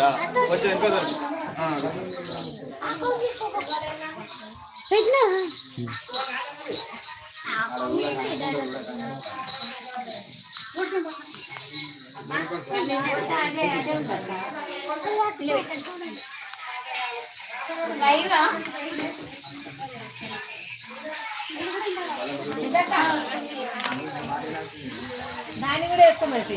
కదా ఓపెన్ చేయి. దాన్ని కూడా వేసుకోమంటే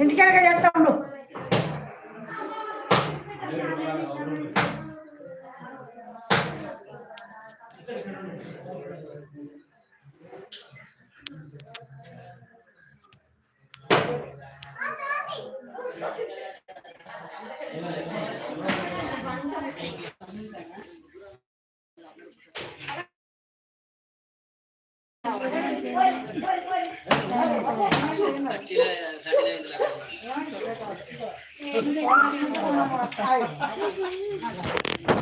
ఇంటికెళ్ళక చేస్తా ఉండు. はい。